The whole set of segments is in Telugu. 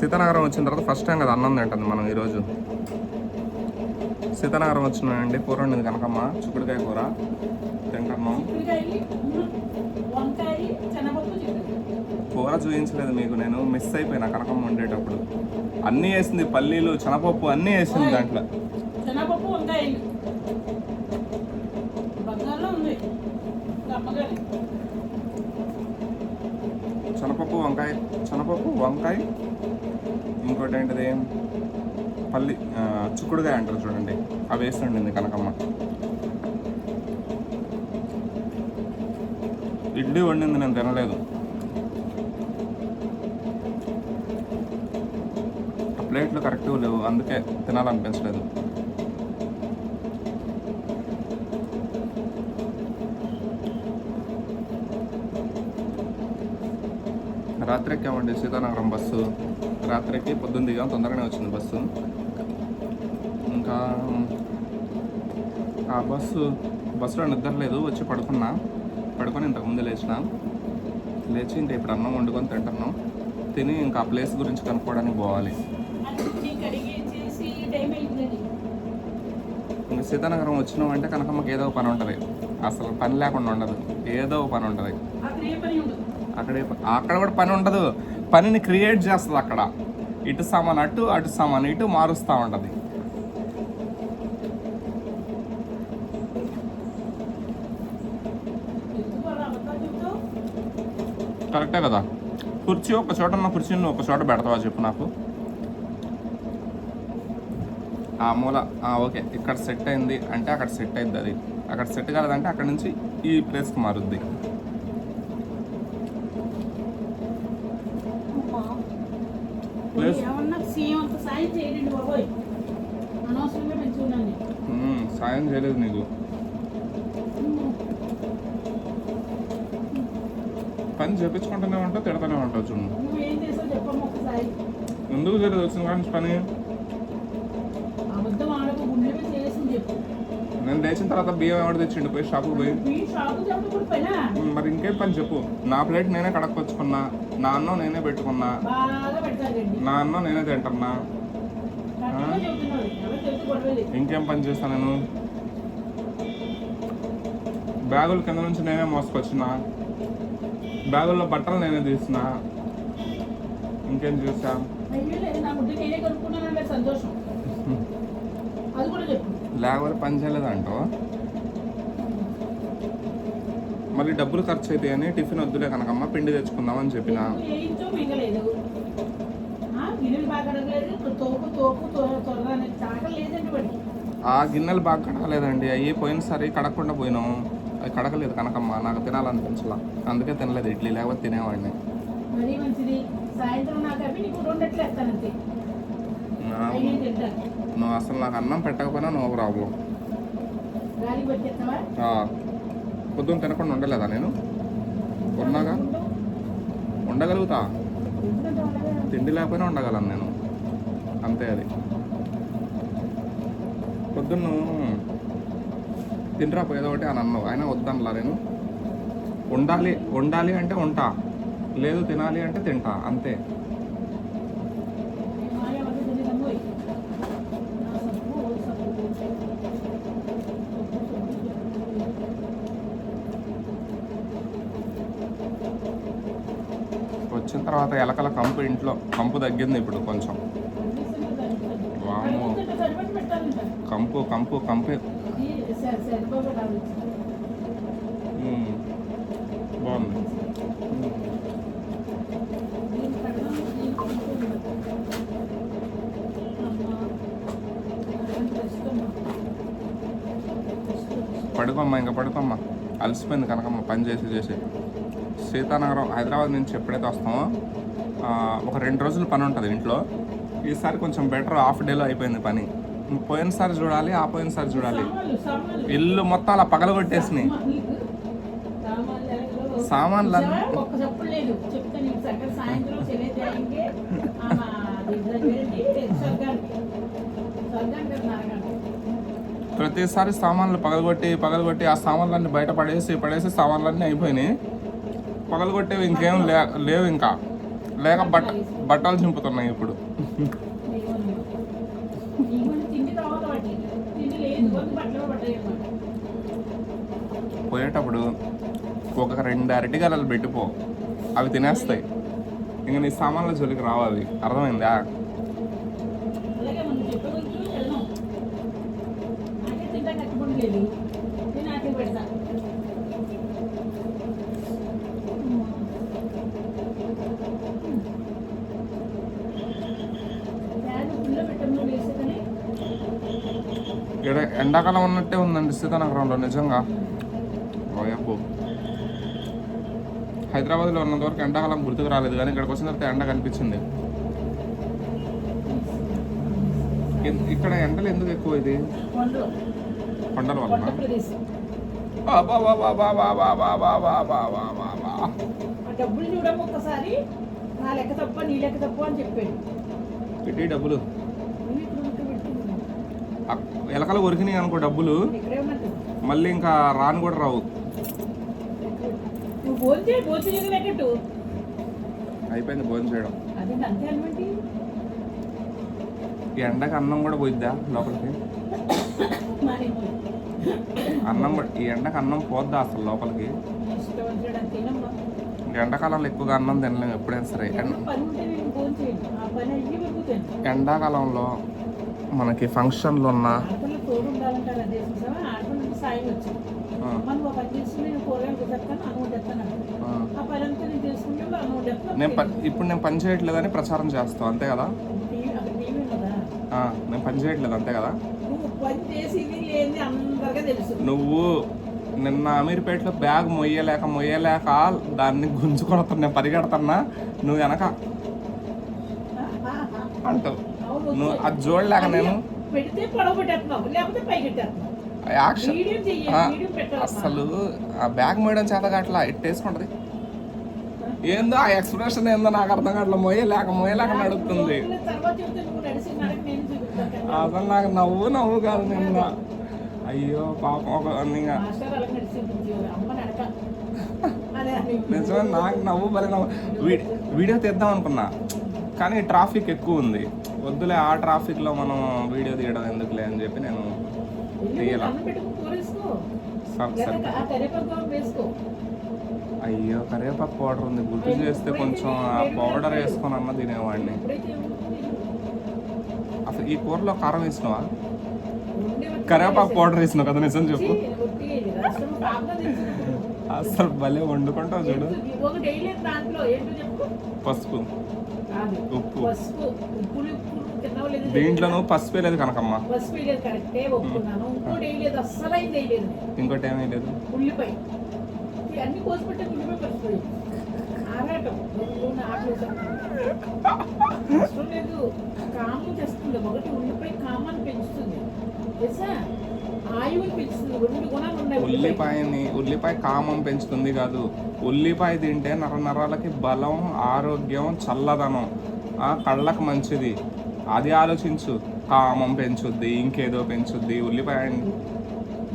సీతానగరం వచ్చిన తర్వాత ఫస్ట్ టైం కదా అన్నం తింటుంది మనం ఈరోజు. సీతానగరం వచ్చినాయండి కూర వండింది కనకమ్మ చిక్కుడుకాయ కూర తింటున్నాం కూర చూపించలేదు మీకు నేను మిస్ అయిపోయినా కనకమ్మ వండేటప్పుడు. అన్నీ వేసింది పల్లీలు శనగపప్పు అన్నీ వేసింది దాంట్లో. శనగపప్పు వంకాయ శనగపప్పు వంకాయ ఇంకోటి ఏంటిది? పల్లి ఆ, అంటారు చూడండి. అవి వేసి వండింది కనకమ్మ. ఇడ్లీ వండింది నేను తినలేదు. ప్లేట్లు కరెక్ట్గా లేవు అందుకే తినాలనిపించలేదు. రాత్రి ఎక్కామండి సీతానగరం బస్సు. రాత్రికి పొద్దున్న దిగాం తొందరగానే వచ్చింది బస్సు. ఇంకా ఆ బస్సు బస్సులో నిద్రలేదు వచ్చి పడుకున్నా. పడుకొని ఇంతకుముందు లేచిన. లేచి ఇంకా ఇప్పుడు అన్నం వండుకొని తింటున్నాం. తిని ఇంకా ఆ ప్లేస్ గురించి కనుక్కోవడానికి పోవాలి. ఇంకా సీతానగరం వచ్చినాం అంటే కనకమ్మకి ఏదో పని ఉంటుంది. అసలు పని లేకుండా ఉండదు. ఏదో ఒక పని ఉంటుంది. అక్కడ అక్కడ కూడా పని ఉండదు. పనిని క్రియేట్ చేస్తుంది అక్కడ. ఇటు సామాన్ అటు అటు సామాన్ ఇటు మారుస్తూ ఉంటుంది. కరెక్టే కదా? కుర్చీ ఒక చోట ఉన్న కుర్చీని ఒక చోట పెడతావా చెప్పు నాకు. ఆ మూల ఓకే. ఇక్కడ సెట్ అయింది అంటే అక్కడ సెట్ అయింది అది. అక్కడ సెట్ కాలేదంటే అక్కడ నుంచి ఈ ప్లేస్కి మారుద్ది. సాయం చేయలేదు నీకు. పని చేపించుకుంటూనే ఉంటావు తిడతానే ఉంటావు చూడు. ఎందుకు చేయలేదు? వచ్చిన కాడి నుంచి పని అబద్ధం ఆడకు గుండె మీద చేసింది చెప్పు నేను లేచిన తర్వాత బియ్యం ఎవరు తెచ్చిండు? పోయి షాపుకి పోయి. మరి ఇంకేం పని చెప్పు. నా ప్లేట్ నేనే కడక్కొచ్చుకున్నా. నా అన్నం నేనే పెట్టుకున్నా. నా అన్నం నేనే తింటున్నా. ఇంకేం పని చేస్తాను నేను? బ్యాగుల కింద నుంచి నేనే మోసుకొచ్చిన. బ్యాగుల్లో బట్టలు నేనే తీసిన. ఇంకేం చేసా సంతోషం. లేకపోతే పని చేయలేదంటో? మళ్ళీ డబ్బులు ఖర్చు అయితే అని టిఫిన్ వద్దులే కనకమ్మ పిండి తెచ్చుకుందామని చెప్పిన? ఆ, గిన్నెలు బాగా కడగలేదండి. అవి పోయినసారి కడగకుండా పోయినాం. అది కడగలేదు కనకమ్మ నాకు తినాలనిపించలా. అందుకే తినలేదు ఇడ్లీ లేకపోతే తినేవాడిని. సాయంత్రం నాకు నీకు నువ్వు అసలు నాకు అన్నం పెట్టకపోయినా నో ప్రాబ్లం. పొద్దున్న తినకుండా ఉండలేదా నేను? ఉన్నాగా? ఉండగలుగుతా. తిండి లేకపోయినా ఉండగలను నేను. అంతే అది. పొద్దున్న తినరా ఏదో ఒకటి అని అన్నావు. అయినా వద్దనలా నేను. ఉండాలి ఉండాలి అంటే ఉంటా. లేదు తినాలి అంటే తింటా. అంతే. వచ్చిన తర్వాత ఎలకల కంపు ఇంట్లో కంపు తగ్గింది ఇప్పుడు కొంచెం. వామ్మో. కంపు కంపు కంపు. బాగుంది. పడుకోమ్మా ఇంకా పడుకోమ్మా. అలసిపోయింది కనకమ్మ పని చేసి చేసి. సీతానగరం హైదరాబాద్ నుంచి ఎప్పుడైతే వస్తామో ఒక రెండు రోజులు పని ఉంటుంది ఇంట్లో. ఈసారి కొంచెం బెటర్ హాఫ్ డేలో అయిపోయింది పని. పోయినసారి చూడాలి ఆ పోయినసారి చూడాలి. ఇల్లు మొత్తం అలా పగలగొట్టేసినాయి. సామాన్లు ప్రతిసారి సామాన్లు పగలగొట్టి పగలగొట్టి ఆ సామాన్లన్నీ బయట పడేసి పడేసి సామాన్లన్నీ అయిపోయినాయి. పగలగొట్టేవి ఇంకేం లేవు ఇంకా. లేక బట్ట బట్టలు చింపుతున్నాయి ఇప్పుడు. పోయేటప్పుడు ఒక రెండు అరటికాయలు పెట్టిపో. అవి తినేస్తాయి. ఇంక నీ సామాన్ల జోలికి రావు అవి. అర్థమైందా? అలాగే మనం చెప్పగలుగుతూ వెళ్దాం నాకే తింటా కట్టుబడి లేదు నేను నాకే పెడతా బ్యాగ్ ఫుల్లో పెట్టంలో వేసే కానీ ఇక్కడ ఎండాకాలం ఉన్నట్టే ఉందండి సీతానగరంలో నిజంగా ఓయబ్బో హైదరాబాద్లో ఉన్నంత వరకు ఎండాకాలం గుర్తుకు రాలేదు కానీ ఇక్కడికి వచ్చిన తర్వాత ఎండ కనిపించింది ఇక్కడ ఎండలు ఎందుకు ఎక్కువ ఇది కొండలు వలన ఆ డబ్బులు చూడము ఒక్కసారి నా లెక్క తప్ప నీ లెక్క తప్ప అని చెప్పాడు పెట్టి డబ్బులు నువ్వు ఇప్పుడు ఉంటూ పెట్టుకున్నావు అక్- ఎలకలు కొరికినాయి అనుకో డబ్బులు. మళ్ళీ ఇంకా రాను కూడా రావు. అయిపోయింది భోజనం చేయడం. ఎండకి అన్నం కూడా పోయిద్దా లోపలికి? అన్నం ఈ ఎండకి అన్నం పోద్దా అసలు లోపలికి? ఎండాకాలంలో ఎక్కువగా అన్నం తినలేము ఎప్పుడైనా సరే. ఎండాకాలంలో మనకి ఫంక్షన్లు ఉన్న నేను ఇప్పుడు నేను పని చేయట్లేదని ప్రచారం చేస్తావు అంతే కదా? నేను పని చేయట్లేదు అంతే కదా? నువ్వు నిన్న అమీర్పేటలో బ్యాగ్ మొయ్యలేక మొయ్యలేక దాన్ని గుంజుకొడుతున్నా నేను పరిగెడుతున్నా నువ్వు వెనక అంటావు. నువ్వు అది చూడలేక నేను పెడితే లేకపోతే యాక్షన్. అసలు ఆ బ్యాగ్ మోయడం చేత కావట్లా ఎట్టేసుకుంటది. ఏందో ఆ ఎక్స్ప్రెషన్ ఏందో నాకు అర్థం కావట్లా. మొయ్యలేక మొయ్యలేక నడుస్తుంది. తర్వాత చెప్తే నువ్వు నడిచి నడక నేను చూపిస్తాను. అసలు నాకు నవ్వు నవ్వు కాదు నిన్న. అయ్యో పాపం ఒక. నిజమే నాకు నవ్వు భలే నవ్వు. వీడియో తీద్దాం అనుకున్నా. కానీ ట్రాఫిక్ ఎక్కువ ఉంది. వద్దులే ఆ ట్రాఫిక్లో మనం వీడియో తీయడం ఎందుకులే అని చెప్పి నేను వెళ్ళి తీయలా. అయ్యో కరివేపాకు పౌడర్ ఉంది. గుర్తు చేస్తే కొంచెం ఆ పౌడర్ వేసుకొని అన్న తినేవాడిని. అసలు ఈ కూరలో కారం వేసినావా? కరివేపాకు పౌడర్ వేసినావు కదా నిజం చెప్పు. అసలు భలే వండుకుంటావు చూడు. పసుపు. ఉప్పు. పసుపు ఉప్పులు ఉప్పులు తిన్నావు లేదు దీంట్లో నువ్వు పసుపు వేయలేదు కనకమ్మ. పసుపు వేయలేదు కరెక్టే ఒప్పుకున్నాను. ఇంకోటి వేయలేదు అస్సలు అయింది వేయలేదు ఇంకోటి ఏమీ లేదు ఉల్లిపాయ. అన్ని కోసి పెట్టే ఉల్లిపాయ పసుపు ఆరాటం. లేదు. కామం చేస్తుంది. ఒకటి ఉల్లిపాయ కామాన్ని పెంచుతుంది. తెలుసా? ఉల్లిపాయని ఉల్లిపాయ కామం పెంచుతుంది కాదు. ఉల్లిపాయ తింటే నర నరాలకి బలం ఆరోగ్యం చల్లదనం. ఆ కళ్ళకు మంచిది. అది ఆలోచించు. కామం పెంచుద్ది ఇంకేదో పెంచుద్ది. ఉల్లిపాయ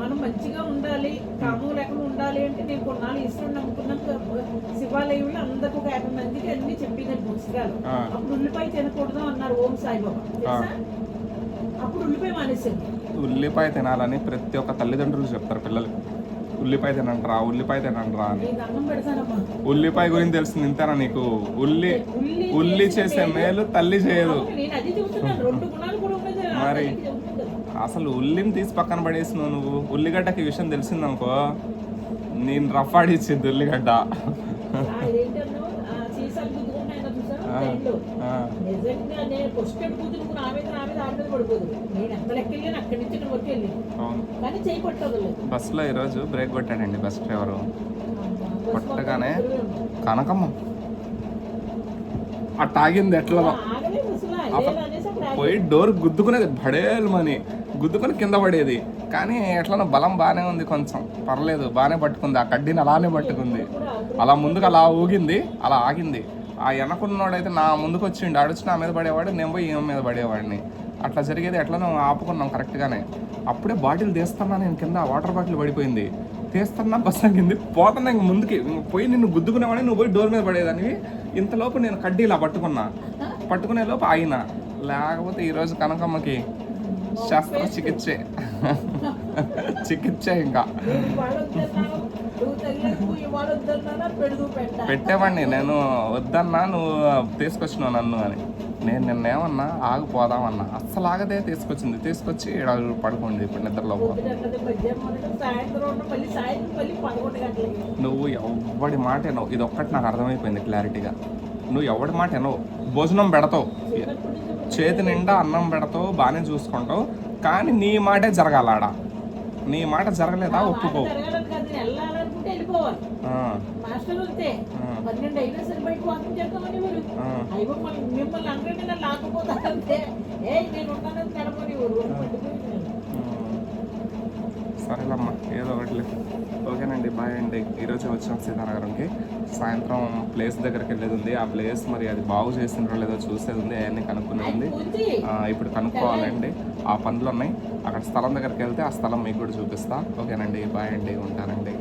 మనం మంచిగా ఉండాలి కామం లేకుండా ఉండాలి అంటే నేను కొన్నాళ్ళు ఈశ్వరుని నమ్ముకున్నాక శివాలయంలో అందరికి ఒక యాభై మందికి అన్ని చెప్పిన పుస్తకాలు. అప్పుడు ఉల్లిపాయ తినకూడదు అన్నారు ఓం సాయిబాబా. అప్పుడు ఉల్లిపాయ మానేసింది ఉల్లిపాయ తినాలని ప్రతి ఒక్క తల్లిదండ్రులు చెప్తారు పిల్లలకి. ఉల్లిపాయ తినండిరా ఉల్లిపాయ తినండిరా అని. ఉల్లిపాయ గురించి తెలిసింది ఇంతేనా నీకు? ఉల్లి ఉల్లి చేసే మేలు. తల్లి చేయదు. మరి. అసలు ఉల్లిని తీసి పక్కన పడేసినావు నువ్వు? ఉల్లిగడ్డకి విషయం తెలిసిందనుకో? నేను రఫ్ ఆడిచ్చింది ఉల్లిగడ్డ ఆ, ఏంటన్నావు? ఆ సీసాలు గుద్దుకుంటాయి ఆ, ఆ. నిజంగా నేను కూతురు పడిపోదు. నేను ఎంత లెక్క వెళ్ళాను అక్కడి నుంచి ఇక్కడ వరకు వెళ్ళి అవును. కానీ చేయి పట్టదు లేదు బస్సులో ఈరోజు బ్రేక్ కొట్టాడండి బస్ డ్రైవరు. కొట్టగానే కనకమ్మ. అట్ట ఆగింది. ఎట్లా పోయి డోర్ గుద్దుకునేది భడేలమని గుద్దుకొని కింద పడేది. కానీ ఎట్లనో బలం బాగానే ఉంది కొంచెం. పర్లేదు బాగానే పట్టుకుంది. ఆ కడ్డీని అలానే పట్టుకుంది. అలా ముందుకు అలా ఊగింది అలా ఆగింది. ఆ వెనకున్నోడైతే నా ముందుకు వచ్చిండు ఆడొచ్చి నా మీద పడేవాడు నేను పోయి ఈమె మీద పడేవాడిని. అట్లా జరిగేది ఎట్లనో ఆపుకున్నాం కరెక్ట్గానే అప్పుడే బాటిల్ తీస్తున్నా నేను కింద వాటర్ బాటిల్ పడిపోయింది. తీస్తున్నా బస్ తగ్గింది పోతున్నా ఇంక ముందుకి. పోయి నిన్ను గుద్దుకునేవాడిని నువ్వు పోయి డోర్ మీద పడేదానివి. ఇంతలోపు నేను కడ్డీ ఇలా పట్టుకున్నా. పట్టుకునే లోపు ఆయన లేకపోతే ఈరోజు కనకమ్మకి శస్త్రచికిత్సే చికిత్సే. ఇంకా. తల్లికు ఇవాళ వద్దన్నా పెడుగు పెట్ట. పెట్టేవాడిని. నేను వద్దన్నా నువ్వు తీసుకొచ్చినావు నన్ను అని. నేను నిన్నేమన్నా ఆగిపోదామన్నా అస్సలు ఆగదే తీసుకొచ్చింది. తీసుకొచ్చి ఈడ పడుకోండి ఇప్పుడు నిద్రలో నువ్వు ఎవడి మాట వినవు. ఇది ఒక్కటి నాకు అర్థమైపోయింది క్లారిటీగా. నువ్వు ఎవడి మాట వినవు. భోజనం పెడతావు. చేతి నిండా అన్నం పెడతావు బాగానే చూసుకుంటావు. కానీ నీ మాటే జరగాల ఆడ నీ మాట జరగలేదా? ఒప్పుకో. వెళ్ళిపోవాలి. ఆ, మాస్టర్ అంతే ఆ, పన్నెండు అయినా సరే బయట వాకింగ్ చేద్దామని వారు ఆ. అయ్యో మళ్ళీ మిమ్మల్ని అందరినీ నేను లాక్కుపోతానంటే ఏ నేను ఉన్నానని నడమని ఊరు పట్టుకుని సరేలమ్మా ఏదో ఒకటి ఓకేనండి బాయ్ అండి. ఈరోజు వచ్చాం సీతానగరంకి. సాయంత్రం ప్లేస్ దగ్గరికి వెళ్ళేది ఉంది. ఆ ప్లేస్ మరి అది బాగు చేసిండ్రో లేదో చూసేది ఉంది. అవన్నీ కనుక్కునేది ఉంది. ఇప్పుడు కనుక్కోవాలండి. ఆ పనులు ఉన్నాయి. అక్కడ స్థలం దగ్గరికి వెళ్తే ఆ స్థలం మీకు కూడా చూపిస్తా. ఓకేనండి బాయ్ అండి. ఉంటానండి.